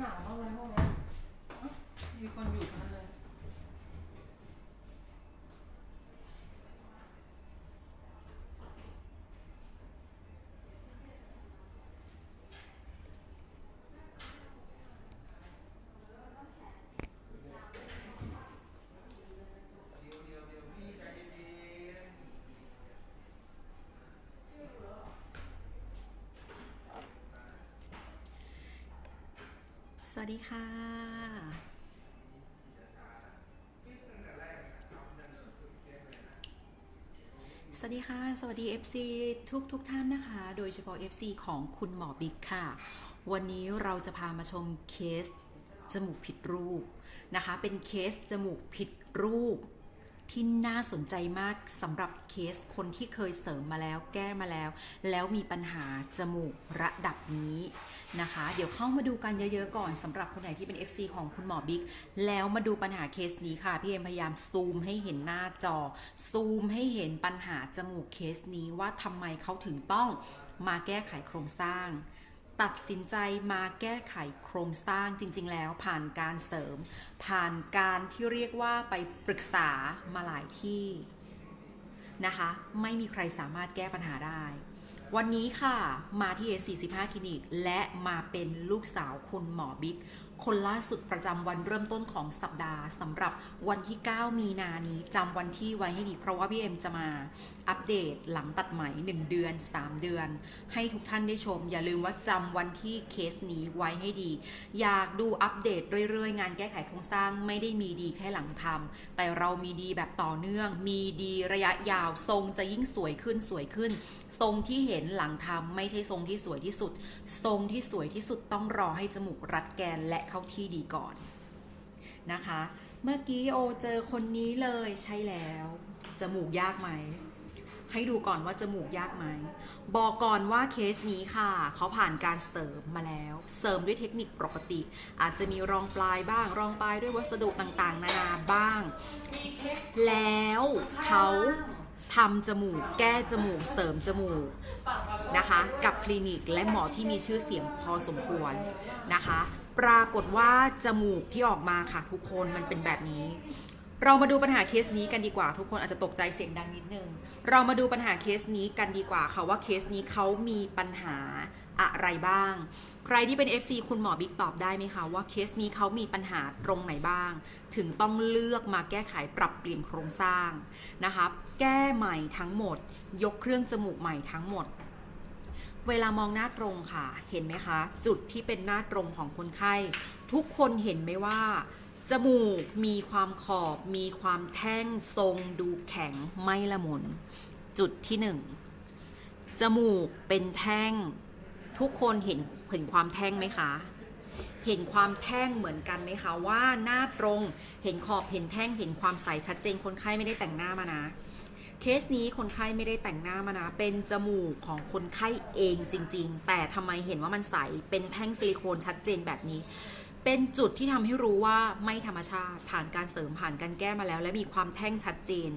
หนาวมากเลยห้องนี้มีคนอยู่ทั้งนั้น ดีค่ะ สวัสดีค่ะ สวัสดี FC ทุกทุกท่านนะคะ โดยเฉพาะ FC ของคุณหมอบิ๊กค่ะ วันนี้เราจะพามาชมเคสจมูกผิดรูปนะคะ เป็นเคสจมูกผิดรูป ที่น่าสนใจมากสำหรับเคสคนที่เคยเสริมมาแล้วแก้มาแล้ว แล้วมีปัญหาจมูกระดับนี้นะคะ เดี๋ยวเข้ามาดูกันเยอะๆก่อนสำหรับคนไหนที่เป็น FC ของคุณหมอบิ๊กแล้วมาดูปัญหาเคสนี้ค่ะ พี่เอ็มพยายามซูมให้เห็นหน้าจอ ซูมให้เห็นปัญหาจมูกเคสนี้ว่าทำไมเขาถึงต้องมาแก้ไขโครงสร้าง ตัดสินใจมาแก้ไขโครงสร้างจริง ๆ แล้วผ่านการเสริม ผ่านการที่เรียกว่าไปปรึกษามาหลายที่นะคะ ไม่มีใครสามารถแก้ปัญหาได้ วันนี้ค่ะมาที่ S45 คลินิก และมาเป็นลูกสาวคุณหมอบิ๊กคนล่าสุดประจำวันเริ่มต้นของสัปดาห์สำหรับวันที่ 9 มีนานี้จำวันที่ไว้ให้ดี เพราะว่าพี่เอ็มจะมา อัปเดตหลังตัดไหม 1 เดือน 3 เดือน ให้ทุกท่านได้ชม อย่าลืมว่าจำวันที่เคสนี้ไว้ให้ดี อยากดูอัปเดตเรื่อยๆ งานแก้ไขโครงสร้างไม่ได้มีดีแค่หลังทำแต่เรามีดีแบบต่อเนื่อง มีดีระยะยาว ทรงจะยิ่งสวยขึ้นสวยขึ้น ทรงที่เห็นหลังทำไม่ใช่ทรงที่สวยที่สุด ทรงที่สวยที่สุดต้องรอให้จมูกรัดแกนและเข้าที่ดีก่อนนะคะ เมื่อกี้โอเจอคนนี้เลยใช่แล้ว จมูกยากไหม ให้ดูก่อนว่าจมูกยากไหม บอกก่อนว่าเคสนี้ค่ะ เขาผ่านการเสริมมาแล้ว เสริมด้วยเทคนิคปกติ อาจจะมีรองปลายบ้าง รองปลายด้วยวัสดุต่างๆ นานาบ้าง แล้วเขาทำจมูก แก้จมูก เสริมจมูกนะคะ กับคลินิกและหมอที่มีชื่อเสียงพอสมควรนะคะ ปรากฏว่าจมูกที่ออกมาค่ะทุกคนมันเป็นแบบนี้ เรามาดูปัญหาเคสนี้กันดีกว่าทุกคนอาจจะตกใจเสียงดังนิดนึง เรามาดูปัญหาเคสนี้กันดีกว่าค่ะว่าเคสนี้เขามีปัญหาอะไรบ้าง ใครที่เป็น FC คุณหมอบิ๊กตอบได้ไหมคะว่าเคสนี้เขามีปัญหาตรงไหนบ้าง ถึงต้องเลือกมาแก้ไขปรับเปลี่ยนโครงสร้างนะคะแก้ใหม่ทั้งหมด ยกเครื่องจมูกใหม่ทั้งหมด เวลามองหน้าตรงค่ะ เห็นไหมคะ จุดที่เป็นหน้าตรงของคนไข้ ทุกคนเห็นไหมว่า จมูกมีความขอบ มีความแท่งทรงดูแข็งไม่ละมุน จุดที่หนึ่งจมูกเป็นแท่ง ทุกคนเห็นเห็นความแท่งไหมคะ เห็นความแท่งเหมือนกันไหมคะว่าหน้าตรงเห็นขอบเห็นแท่งเห็นความใสชัดเจนคนไข้ไม่ได้แต่งหน้ามานะเคสนี้คนไข้ไม่ได้แต่งหน้ามานะ เป็นจมูกของคนไข้เองจริง ๆ แต่ทำไมเห็นว่ามันใส เป็นแท่งซิลิโคนชัดเจนแบบนี้ เป็นจุดที่ทำให้รู้ว่าไม่ธรรมชาติผ่านการเสริมผ่านการแก้มาแล้ว และมีความแท่งชัดเจน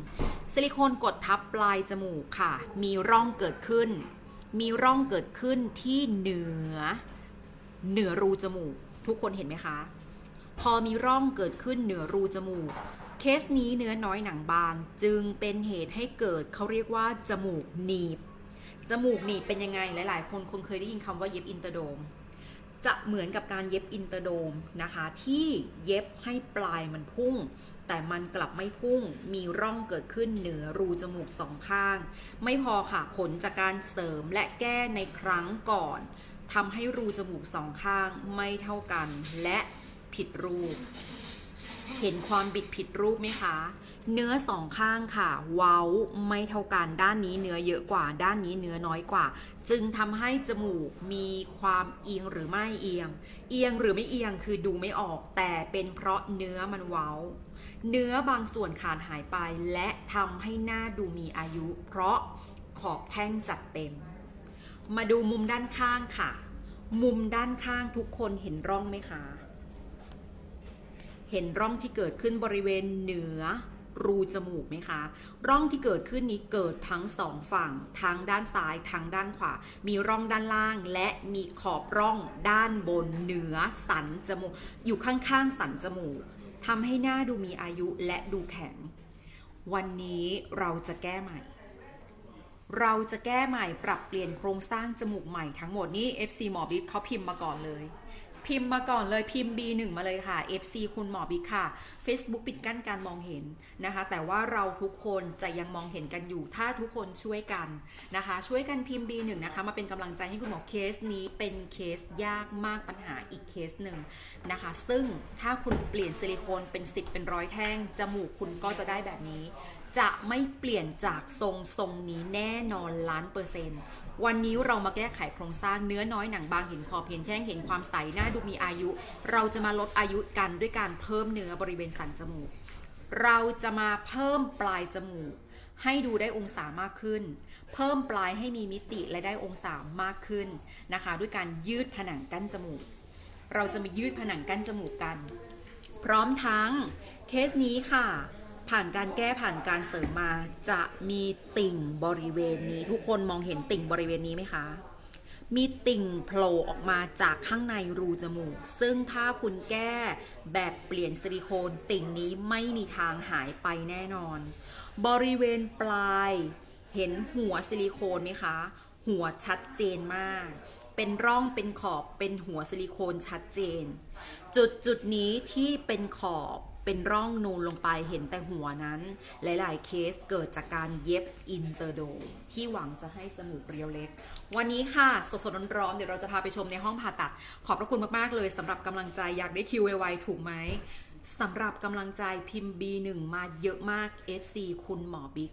ซิลิโคนกดทับปลายจมูกค่ะ มีร่องเกิดขึ้น มีร่องเกิดขึ้นที่เหนือ เหนือรูจมูก ทุกคนเห็นไหมคะ พอมีร่องเกิดขึ้นเหนือรูจมูก เคสนี้เนื้อน้อยหนังบาง จึงเป็นเหตุให้เกิดเขาเรียกว่าจมูกหนีบจมูกหนีบเป็นยังไงหลาย ๆ คนคงเคยได้ยินคำว่าเย็บอินเตอร์โดม จะเหมือนกับการเย็บอินเตอร์โดมนะคะ ที่เย็บให้ปลายมันพุ่ง แต่มันกลับไม่พุ่งมีร่องเกิดขึ้นเหนือรูจมูกสองข้าง ไม่พอค่ะผลจากการเสริมและแก้ในครั้งก่อนทำให้รูจมูกสองข้างไม่เท่ากันและผิดรูป เห็นความบิดผิดรูปไหมคะ เนื้อสองข้างค่ะ เว้าไม่เท่ากันด้านนี้เนื้อเยอะกว่า ด้านนี้เนื้อน้อยกว่า จึงทำให้จมูกมีความเอียงหรือไม่เอียง เอียงหรือไม่เอียงคือดูไม่ออก แต่เป็นเพราะเนื้อมันเว้า เนื้อบางส่วนขาดหายไป และทำให้หน้าดูมีอายุ เพราะขอบแท่งจัดเต็ม มาดูมุมด้านข้างค่ะ มุมด้านข้างทุกคนเห็นร่องไหมคะ เห็นร่องที่เกิดขึ้นบริเวณเหนือ รูจมูกไหมคะ ร่องที่เกิดขึ้นนี้เกิดทั้งสองฝั่ง ทั้งด้านซ้าย ทั้งด้านขวา มีร่องด้านล่าง และมีขอบร่องด้านบนเหนือสันจมูก อยู่ข้างๆสันจมูกทำให้หน้าดูมีอายุและดูแข็ง วันนี้เราจะแก้ใหม่ เราจะแก้ใหม่ปรับเปลี่ยนโครงสร้างจมูกใหม่ทั้งหมดนี่ FC หมอบิ๊กเขาพิมพ์มาก่อนเลย พิมพ์มาก่อนเลยพิมพ์ B1 มาเลยค่ะ FC คุณหมอบิ๊กค่ะ Facebook ปิดกั้นการมองเห็นนะคะ แต่ว่าเราทุกคนจะยังมองเห็นกันอยู่ ถ้าทุกคนช่วยกันนะคะ ช่วยกันพิมพ์ B1 นะคะมาเป็นกำลังใจให้คุณหมอเคสนี้เป็นเคสยากมากปัญหาอีกเคสหนึ่งนะคะ ซึ่งถ้าคุณเปลี่ยนซิลิโคนเป็น 10 เป็นร้อยแท่งจมูกคุณก็จะได้แบบนี้ จะไม่เปลี่ยนจากทรงทรงนี้แน่นอนล้านเปอร์เซ็นต์ วันนี้เรามาแก้ไขโครงสร้างเนื้อน้อยหนังบางเห็นขอบเห็นแท่งเห็นความใสหน้าดูมีอายุ เราจะมาลดอายุกันด้วยการเพิ่มเนื้อบริเวณสันจมูก เราจะมาเพิ่มปลายจมูก ให้ดูได้องศามากขึ้น เพิ่มปลายให้มีมิติและได้องศามากขึ้นนะคะ ด้วยการยืดผนังกั้นจมูก เราจะมายืดผนังกั้นจมูกกัน พร้อมทั้งเคสนี้ค่ะ ผ่านการแก้ผ่านการเสริมมา จะมีติ่งบริเวณนี้ ทุกคนมองเห็นติ่งบริเวณนี้ไหมคะ มีติ่งโผล่ออกมาจากข้างในรูจมูก ซึ่งถ้าคุณแก้แบบเปลี่ยนซิลิโคนติ่งนี้ไม่มีทางหายไปแน่นอน บริเวณปลายเห็นหัวซิลิโคนไหมคะ หัวชัดเจนมาก เป็นร่องเป็นขอบเป็นหัวซิลิโคนชัดเจน จุดจุดนี้ที่เป็นขอบ เป็นร่องนูนลงไปเห็นแต่หัวนั้น หลาย ๆ เคสเกิดจากการเย็บอินเตอร์โด ที่หวังจะให้จมูกเรียวเล็ก วันนี้ค่ะ สดๆร้อนๆเดี๋ยวเราจะพาไปชมในห้องผ่าตัด ขอบพระคุณมาก ๆ เลยสำหรับกำลังใจอยากได้คิวไวๆถูกไหมสำหรับกำลังใจพิมพ์ B1 มาเยอะมาก FC คุณหมอบิ๊ก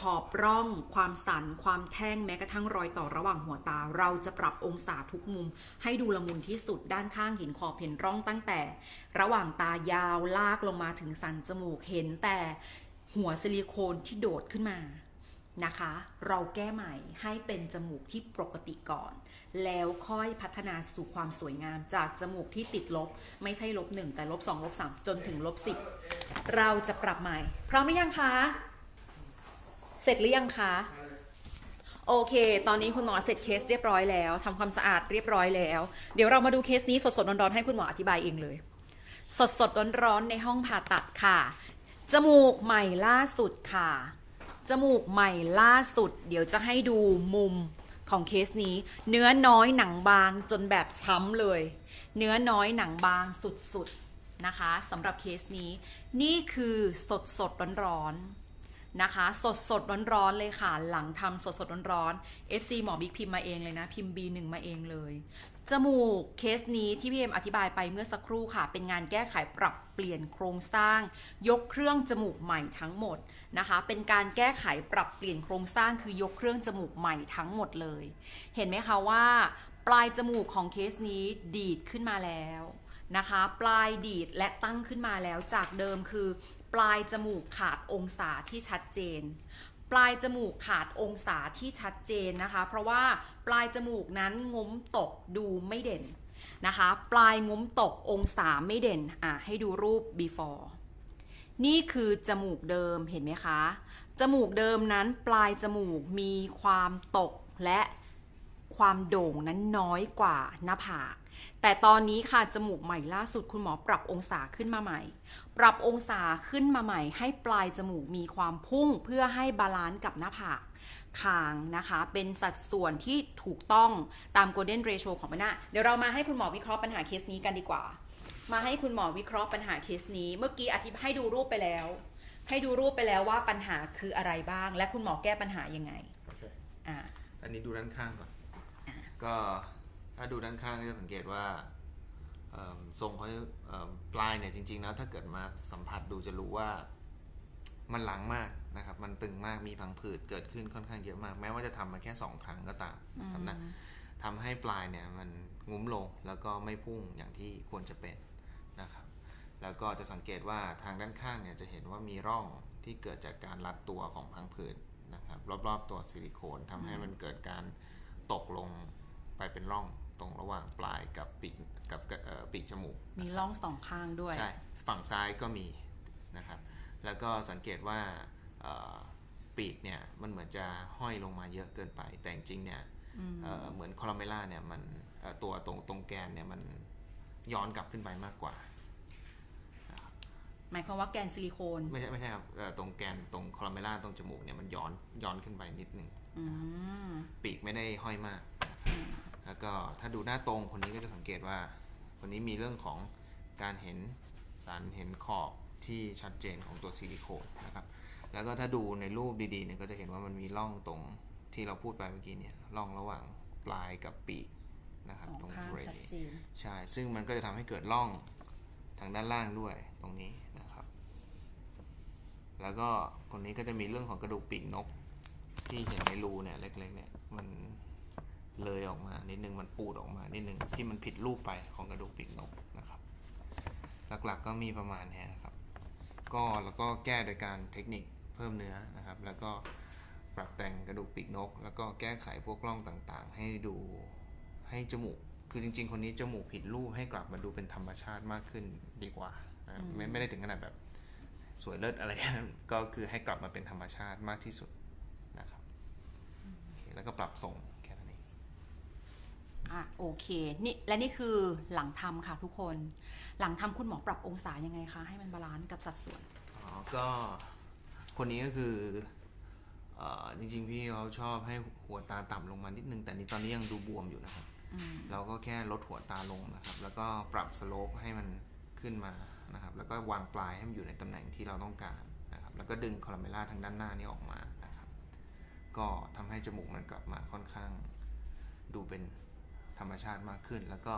ขอบร่องความสันความแท่งแม้กระทั่งรอยต่อระหว่างหัวตา เราจะปรับองศาทุกมุม ให้ดูละมุนที่สุดด้านข้างเห็นขอบเห็นร่องตั้งแต่ ระหว่างตายาวลากลงมาถึงสันจมูกเห็นแต่หัวซิลิโคนที่โดดขึ้นมานะคะ เราแก้ใหม่ให้เป็นจมูกที่ปกติก่อน แล้วค่อยพัฒนาสู่ความสวยงามจากจมูกที่ติดลบ ไม่ใช่ลบหนึ่งแต่ลบสองลบสามจนถึงลบสิบเราจะปรับใหม่พร้อมหรือยังคะ เสร็จหรือยังคะโอเค ตอนนี้คุณหมอเสร็จเคสเรียบร้อยแล้วทำความสะอาดเรียบร้อยแล้ว เดี๋ยวเรามาดูเคสนี้สดๆร้อนๆให้คุณหมออธิบายเองเลย สดๆร้อนๆในห้องผ่าตัดค่ะ จมูกใหม่ล่าสุดค่ะ จมูกใหม่ล่าสุด เดี๋ยวจะให้ดูมุมของเคสนี้ เนื้อน้อยหนังบางจนแบบช้ำเลย เนื้อน้อยหนังบางสุดๆนะคะสำหรับเคสนี้ นี่คือสดๆร้อนๆ นะคะ สดสดร้อนร้อนเลยค่ะ หลังทำสดสดร้อนร้อน FC หมอบิ๊กพิมพ์มาเองเลยนะ พิมพ์ B1 มาเองเลย จมูกเคสนี้ที่พี่เอ็มอธิบายไปเมื่อสักครู่ค่ะ เป็นงานแก้ไขปรับเปลี่ยนโครงสร้าง ยกเครื่องจมูกใหม่ทั้งหมดนะคะ เป็นการแก้ไขปรับเปลี่ยนโครงสร้างคือยกเครื่องจมูกใหม่ทั้งหมดเลย เห็นไหมคะว่า ปลายจมูกของเคสนี้ดีดขึ้นมาแล้วนะคะ ปลายดีดและตั้งขึ้นมาแล้วจากเดิมคือ ปลายจมูกขาดองศาที่ชัดเจน ปลายจมูกขาดองศาที่ชัดเจนนะคะ เพราะว่าปลายจมูกนั้นง้มตกดูไม่เด่นนะคะ ปลายง้มตกองศาไม่เด่นอะให้ดูรูป before นี่คือจมูกเดิมเห็นไหมคะ จมูกเดิมนั้นปลายจมูกมีความตกและความโด่งนั้นน้อยกว่าหน้าผาก แต่ตอนนี้ค่ะจมูกใหม่ล่าสุดคุณหมอปรับองศาขึ้นมาใหม่ ปรับองศาขึ้นมาใหม่ ให้ปลายจมูกมีความพุ่งเพื่อให้บาลานซ์กับหน้าผากคางนะคะ เป็นสัดส่วนที่ถูกต้องตาม golden ratio ของมันนะเดี๋ยวเรามาให้คุณหมอวิเคราะห์ปัญหาเคสนี้กันดีกว่า มาให้คุณหมอวิเคราะห์ปัญหาเคสนี้ เมื่อกี้อธิบายให้ดูรูปไปแล้ว ให้ดูรูปไปแล้วว่าปัญหาคืออะไรบ้าง และคุณหมอแก้ปัญหายังไงโอเคอ่าอันนี้ดูด้านข้างก่อน ก็ถ้าดูด้านข้างก็จะสังเกตว่าเอิ่ม ทรงเขาเอิ่มปลายเนี่ยจริงๆแล้วถ้าเกิดมาสัมผัสดูจะรู้ว่ามันหลังมากนะครับ มันตึงมากมีพังผืดเกิดขึ้นค่อนข้างเยอะมาก แม้ว่าจะทำมาแค่สองครั้งก็ตามนะครับนะทำให้ปลายเนี่ยมันงุ้มลงแล้วก็ไม่พุ่งอย่างที่ควรจะเป็นนะครับ แล้วก็จะสังเกตว่าทางด้านข้างเนี่ยจะเห็นว่ามีร่องที่เกิดจากการรัดตัวของพังผืดนะครับ รอบๆตัวซิลิโคนทำให้มันเกิดการตกลงไปเป็นร่อง ตรงระหว่างปลายกับปีกกับเอ่อปีกจมูก มีร่องสองข้างด้วย ใช่ ฝั่งซ้ายก็มีนะครับ แล้วก็สังเกตว่าเอ่อปีกเนี่ยมันเหมือนจะห้อยลงมาเยอะเกินไป แต่จริงๆเนี่ยเอ่อเหมือนคอลาเมล่าเนี่ยมันเอ่อตัวตรงตรงแกนเนี่ยมันย้อนกลับขึ้นไปมากกว่า หมายความว่าแกนซิลิโคน ไม่ใช่ไม่ใช่ครับเอ่อตรงแกนตรงคอลาเมล่าตรงจมูกเนี่ยมันย้อนย้อนขึ้นไปนิดนึงอืมปีกไม่ได้ห้อยมากนะครับแล้วก็ถ้าดูหน้าตรงคนนี้ก็จะสังเกตว่า คนนี้มีเรื่องของการเห็นสันเห็นขอบที่ชัดเจนของตัวซิลิโคนนะครับ แล้วก็ถ้าดูในรูปดีๆเนี่ยก็จะเห็นว่ามันมีร่องตรงที่เราพูดไปเมื่อกี้เนี่ยร่องระหว่างปลายกับปีกนะครับสองตรงข้างเบรชัดเจนใช่ ซึ่งมันก็จะทำให้เกิดร่องทางด้านล่างด้วยตรงนี้นะครับ แล้วก็คนนี้ก็จะมีเรื่องของกระดูกปีกนก ที่เห็นในรูเนี่ยเล็กๆเนี่ยมัน เลยออกมานิดนึงมันปูดออกมานิดนึงที่มันผิดรูปไปของกระดูกปีกนกนะครับ หลักๆก็มีประมาณเนี้ยนะครับ ก็แล้วก็แก้โดยการเทคนิคเพิ่มเนื้อนะครับ แล้วก็ปรับแต่งกระดูกปีกนก แล้วก็แก้ไขพวกร่องต่างๆ ให้ดูให้จมูก คือจริง ๆ คนนี้จมูกผิดรูปให้กลับมาดูเป็นธรรมชาติมากขึ้นดีกว่านะครับไม่ไม่ได้ถึงขนาดแบบสวยเลิศอะไรก็คือให้กลับมาเป็นธรรมชาติมากที่สุดนะครับโอเคแล้วก็ปรับทรงแค่นั้นเองอะโอเคนี่และนี่คือหลังทำค่ะทุกคน หลังทำคุณหมอปรับองศายังไงคะ ให้มันบาลานซ์กับสัดส่วน อ๋อ ก็คนนี้ก็คือเอ่อจริงๆ พี่เขาชอบให้หัวตาต่ำลงมานิดนึง แต่นี้ตอนนี้ยังดูบวมอยู่นะครับเราก็แค่ลดหัวตาลงนะครับ แล้วก็ปรับสโลปให้มันขึ้นมานะครับ แล้วก็วางปลายให้มันอยู่ในตำแหน่งที่เราต้องการนะครับ แล้วก็ดึงคอลาเมล่าทางด้านหน้านี้ออกมานะครับ ก็ทำให้จมูกมันกลับมาค่อนข้าง ดูเป็น ธรรมชาติมากขึ้น แล้วก็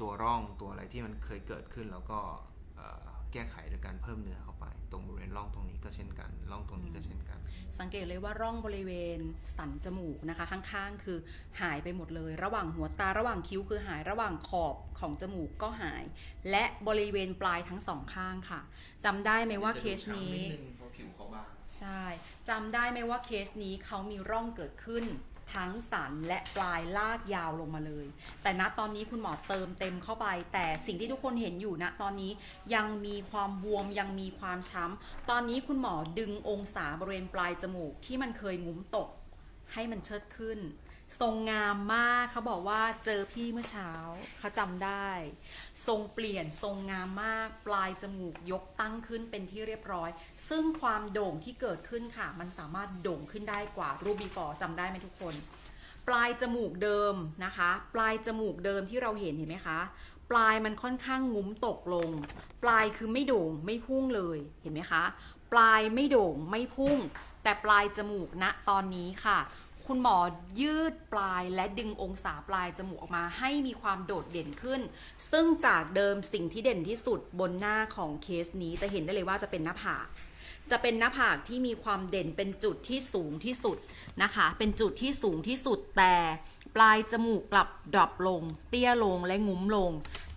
ตัวร่องตัวอะไรที่มันเคยเกิดขึ้น แล้วก็เอ่อแก้ไขโดยการเพิ่มเนื้อเข้าไป ตรงบริเวณร่องตรงนี้ก็เช่นกันร่องตรงนี้ก็เช่นกัน สังเกตเลยว่าร่องบริเวณสันจมูกนะคะ ข้างๆ คือหายไปหมดเลย ระหว่างหัวตาระหว่างคิ้วคือหายระหว่างขอบของจมูกก็หาย และบริเวณปลายทั้งสองข้างค่ะจำได้ไหมว่าเคสนี้เพราะผิวเขาบางใช่จำได้ไหมว่าเคสนี้เขามีร่องเกิดขึ้น ทั้งสันและปลายลากยาวลงมาเลย แต่ณตอนนี้คุณหมอเติมเต็มเข้าไป แต่สิ่งที่ทุกคนเห็นอยู่ณตอนนี้ยังมีความบวมยังมีความช้ำตอนนี้คุณหมอดึงองศาบริเวณปลายจมูกที่มันเคยงุ้มตกให้มันเชิดขึ้น ทรงงามมากเขาบอกว่าเจอพี่เมื่อเช้าเขาจำได้ ทรงเปลี่ยนทรงงามมาก ปลายจมูกยกตั้งขึ้นเป็นที่เรียบร้อย ซึ่งความโด่งที่เกิดขึ้นค่ะ มันสามารถโด่งขึ้นได้กว่ารูป before จำได้ไหมทุกคน ปลายจมูกเดิมนะคะ ปลายจมูกเดิมที่เราเห็นเห็นไหมคะปลายมันค่อนข้างงุ้มตกลง ปลายคือไม่โด่งไม่พุ่งเลยเห็นไหมคะ ปลายไม่โด่งไม่พุ่ง แต่ปลายจมูกณตอนนี้ค่ะ คุณหมอยืดปลายและดึงองศาปลายจมูกออกมาให้มีความโดดเด่นขึ้น ซึ่งจากเดิมสิ่งที่เด่นที่สุดบนหน้าของเคสนี้จะเห็นได้เลยว่าจะเป็นหน้าผากจะเป็นหน้าผากที่มีความเด่นเป็นจุดที่สูงที่สุดนะคะ เป็นจุดที่สูงที่สุดแต่ปลายจมูกกลับดรอปลง เตี้ยลงและงุ้มลง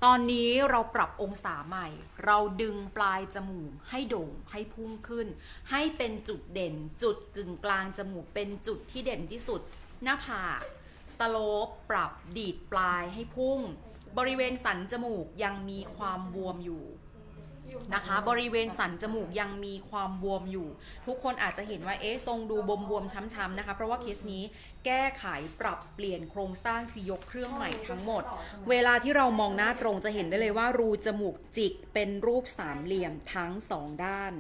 ตอนนี้เราปรับองศาใหม่ เราดึงปลายจมูกให้โด่งให้พุ่งขึ้น ให้เป็นจุดเด่น จุดกึ่งกลางจมูกเป็นจุดที่เด่นที่สุด หน้าผากสโลปปรับดีดปลายให้พุ่ง บริเวณสันจมูกยังมีความบวมอยู่ นะคะ บริเวณสันจมูกยังมีความบวมอยู่ ทุกคนอาจจะเห็นว่าเอ๊ะทรงดูบวมบวมๆช้ำๆนะคะ เพราะว่าเคสนี้แก้ไขปรับเปลี่ยนโครงสร้างคือยกเครื่องใหม่ทั้งหมด เวลาที่เรามองหน้าตรงจะเห็นได้เลยว่า รูจมูกจิกเป็นรูปสามเหลี่ยมทั้งสองด้าน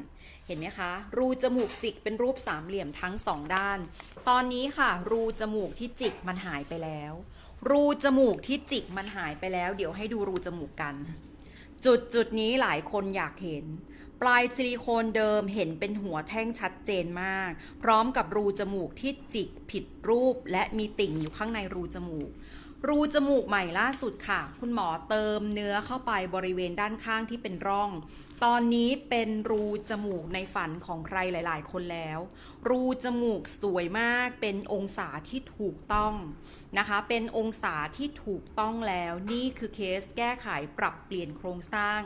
เห็นไหมคะ รูจมูกจิกเป็นรูปสามเหลี่ยมทั้งสองด้าน ตอนนี้ค่ะ รูจมูกที่จิกมันหายไปแล้ว รูจมูกที่จิกมันหายไปแล้ว เดี๋ยวให้ดูรูจมูกกัน จุดจุดนี้หลายคนอยากเห็น ปลายซิลิโคนเดิมเห็นเป็นหัวแท่งชัดเจนมาก พร้อมกับรูจมูกที่จิกผิดรูปและมีติ่งอยู่ข้างในรูจมูก รูจมูกใหม่ล่าสุดค่ะ คุณหมอเติมเนื้อเข้าไปบริเวณด้านข้างที่เป็นร่อง ตอนนี้เป็นรูจมูกในฝันของใครหลาย ๆ คนแล้ว รูจมูกสวยมาก เป็นองศาที่ถูกต้องนะคะ เป็นองศาที่ถูกต้องแล้ว นี่คือเคสแก้ไขปรับเปลี่ยนโครงสร้าง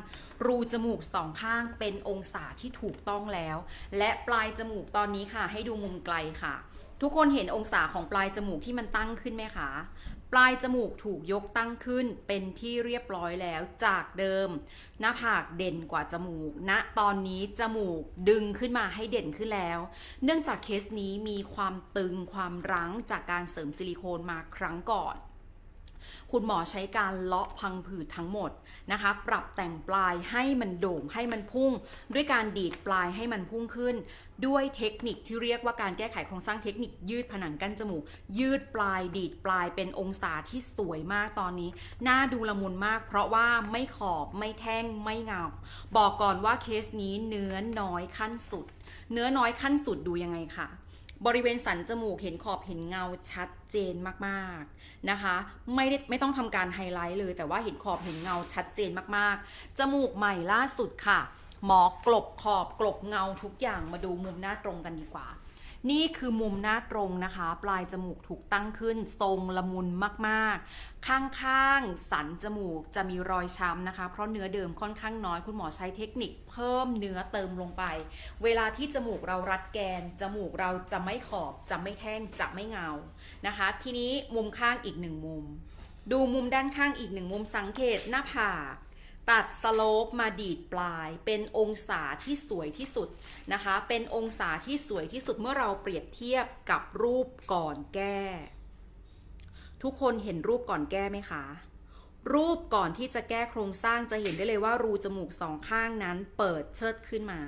รูจมูกสองข้างเป็นองศาที่ถูกต้องแล้ว และปลายจมูกตอนนี้ค่ะ ให้ดูมุมไกลค่ะ ทุกคนเห็นองศาของปลายจมูกที่มันตั้งขึ้นไหมคะ ปลายจมูกถูกยกตั้งขึ้นเป็นที่เรียบร้อยแล้วจากเดิม หน้าผากเด่นกว่าจมูกณตอนนี้จมูกดึงขึ้นมาให้เด่นขึ้นแล้ว เนื่องจากเคสนี้มีความตึงความรั้งจากการเสริมซิลิโคนมาครั้งก่อน คุณหมอใช้การเลาะพังผืดทั้งหมดนะคะ ปรับแต่งปลายให้มันโด่งให้มันพุ่ง ด้วยการดีดปลายให้มันพุ่งขึ้น ด้วยเทคนิคที่เรียกว่าการแก้ไขโครงสร้างเทคนิคยืดผนังกั้นจมูก ยืดปลายดีดปลายเป็นองศาที่สวยมากตอนนี้น่าดูละมุนมาก เพราะว่าไม่ขอบไม่แท่งไม่เงาบอกก่อนว่าเคสนี้เนื้อน้อยขั้นสุด เนื้อน้อยขั้นสุดดูยังไงค่ะบริเวณสันจมูกเห็นขอบเห็นเงาชัดเจนมาก ๆ นะคะ ไม่ได้ไม่ต้องทำการไฮไลท์เลย แต่ว่าเห็นขอบเห็นเงาชัดเจนมากๆ จมูกใหม่ล่าสุดค่ะ หมอกลบขอบกลบเงาทุกอย่างมาดูมุมหน้าตรงกันดีกว่า นี่คือมุมหน้าตรงนะคะ ปลายจมูกถูกตั้งขึ้น ทรงละมุนมากๆ ข้างๆ สันจมูกจะมีรอยช้ำนะคะ เพราะเนื้อเดิมค่อนข้างน้อย คุณหมอใช้เทคนิคเพิ่มเนื้อเติมลงไป เวลาที่จมูกเรารัดแกน จมูกเราจะไม่ขอบ จะไม่แท่ง จะไม่เงา นะคะ ทีนี้มุมข้างอีกหนึ่งมุม ดูมุมด้านข้างอีกหนึ่งมุมสังเกตหน้าผาก ตัดสโลปมาดีดปลาย เป็นองศาที่สวยที่สุดนะคะ เป็นองศาที่สวยที่สุดเมื่อเราเปรียบเทียบกับรูปก่อนแก้ ทุกคนเห็นรูปก่อนแก้ไหมคะ รูปก่อนที่จะแก้โครงสร้างจะเห็นได้เลยว่ารูจมูกสองข้างนั้นเปิดเชิดขึ้นมา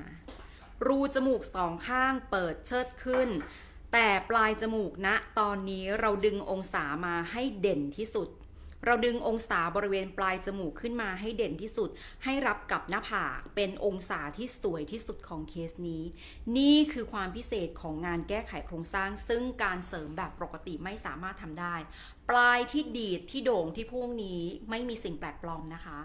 รูจมูกสองข้างเปิดเชิดขึ้น แต่ปลายจมูกณตอนนี้เราดึงองศามาให้เด่นที่สุด เราดึงองศาบริเวณปลายจมูกขึ้นมาให้เด่นที่สุด ให้รับกับหน้าผากเป็นองศาที่สวยที่สุดของเคสนี้ นี่คือความพิเศษของงานแก้ไขโครงสร้าง ซึ่งการเสริมแบบปกติไม่สามารถทำได้ ปลายที่ดีดที่โด่งที่พุ่งนี้ไม่มีสิ่งแปลกปลอมนะคะ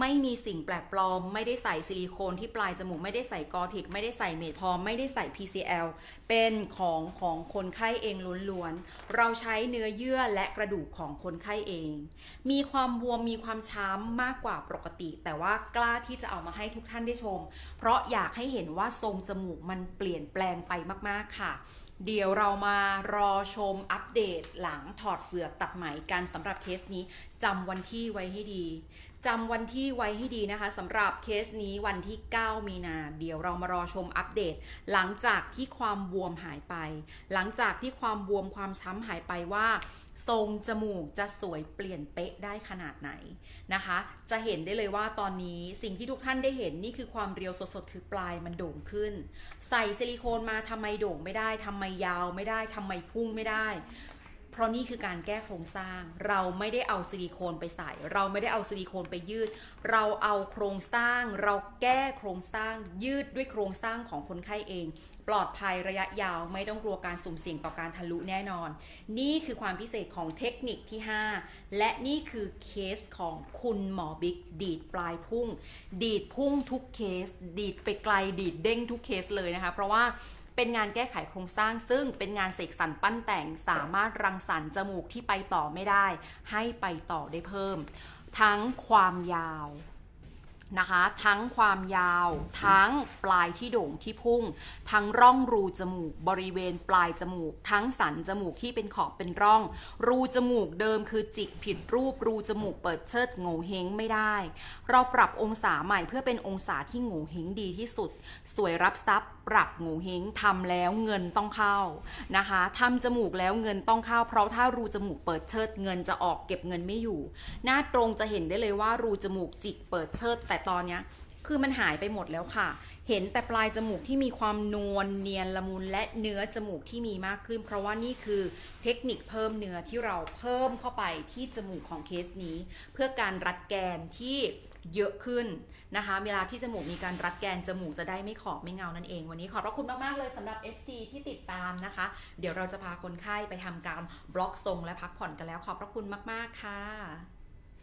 ไม่มีสิ่งแปลกปลอม ไม่ได้ใส่ซิลิโคนที่ปลายจมูกไม่ได้ใส่กอทิก ไม่ได้ใส่เมดพอมไม่ได้ใส่ PCL เป็นของของคนไข้เองล้วนๆ เราใช้เนื้อเยื่อและกระดูกของคนไข้เอง มีความบวมมีความช้ำมากกว่าปกติ แต่ว่ากล้าที่จะเอามาให้ทุกท่านได้ชม เพราะอยากให้เห็นว่าทรงจมูกมันเปลี่ยนแปลงไปมากๆค่ะ เดี๋ยวเรามารอชมอัปเดตหลังถอดเฟือกตัดไหมกันสำหรับเคสนี้จำวันที่ไว้ให้ดีจำวันที่ไว้ให้ดีนะคะสำหรับเคสนี้วันที่ 9 มีนา เดี๋ยวเรามารอชมอัปเดต หลังจากที่ความบวมหายไป หลังจากที่ความบวมความช้ำหายไปว่า ทรงจมูกจะสวยเปลี่ยนเป๊ะได้ขนาดไหนนะคะ จะเห็นได้เลยว่าตอนนี้สิ่งที่ทุกท่านได้เห็นนี่คือความเรียวสดๆ คือปลายมันโด่งขึ้น ใส่ซิลิโคนมาทำไมโด่งไม่ได้ทำไมยาวไม่ได้ทำไมพุ่งไม่ได้เพราะนี่คือการแก้โครงสร้าง เราไม่ได้เอาซิลิโคนไปใส่ เราไม่ได้เอาซิลิโคนไปยืด เราเอาโครงสร้าง เราแก้โครงสร้างยืดด้วยโครงสร้างของคนไข้เอง ปลอดภัยระยะยาวไม่ต้องกลัวการสุ่มเสี่ยงต่อการทะลุแน่นอน นี่คือความพิเศษของเทคนิคที่ 5 และนี่คือเคสของคุณหมอบิ๊กดีดปลายพุ่ง ดีดพุ่งทุกเคส ดีดไปไกลดีดเด้งทุกเคสเลยนะคะ เพราะว่าเป็นงานแก้ไขโครงสร้างซึ่งเป็นงานเสกสรรปั้นแต่งสามารถรังสรรค์จมูกที่ไปต่อไม่ได้ ให้ไปต่อได้เพิ่ม ทั้งความยาว นะคะ ทั้งความยาว ทั้งปลายที่โด่งที่พุ่ง ทั้งร่องรูจมูก บริเวณปลายจมูก ทั้งสันจมูกที่เป็นขอบเป็นร่อง รูจมูกเดิมคือจิกผิดรูป รูจมูกเปิดเชิดโง่เฮงไม่ได้ เราปรับองศาใหม่เพื่อเป็นองศาที่โง่เฮงดีที่สุด สวยรับทรัพย์ ปรับโง่เฮงทำแล้วเงินต้องเข้านะคะทำจมูกแล้วเงินต้องเข้า เพราะถ้ารูจมูกเปิดเชิดเงินจะออกเก็บเงินไม่อยู่ หน้าตรงจะเห็นได้เลยว่ารูจมูกจิกเปิดเชิดแต่ตอนเนี้ยคือมันหายไปหมดแล้วค่ะ เห็นแต่ปลายจมูกที่มีความนวลเนียนละมุนและเนื้อจมูกที่มีมากขึ้น เพราะว่านี่คือเทคนิคเพิ่มเนื้อที่เราเพิ่มเข้าไปที่จมูกของเคสนี้ เพื่อการรัดแกนที่เยอะขึ้นนะคะ เวลาที่จมูกมีการรัดแกนจมูกจะได้ไม่ขอบไม่เงานั่นเอง วันนี้ขอบพระคุณมาก ๆ เลยสำหรับ FC ที่ติดตามนะคะ เดี๋ยวเราจะพาคนไข้ไปทำการบล็อกทรงและพักผ่อนกันแล้วขอบพระคุณมาก ๆ ค่ะ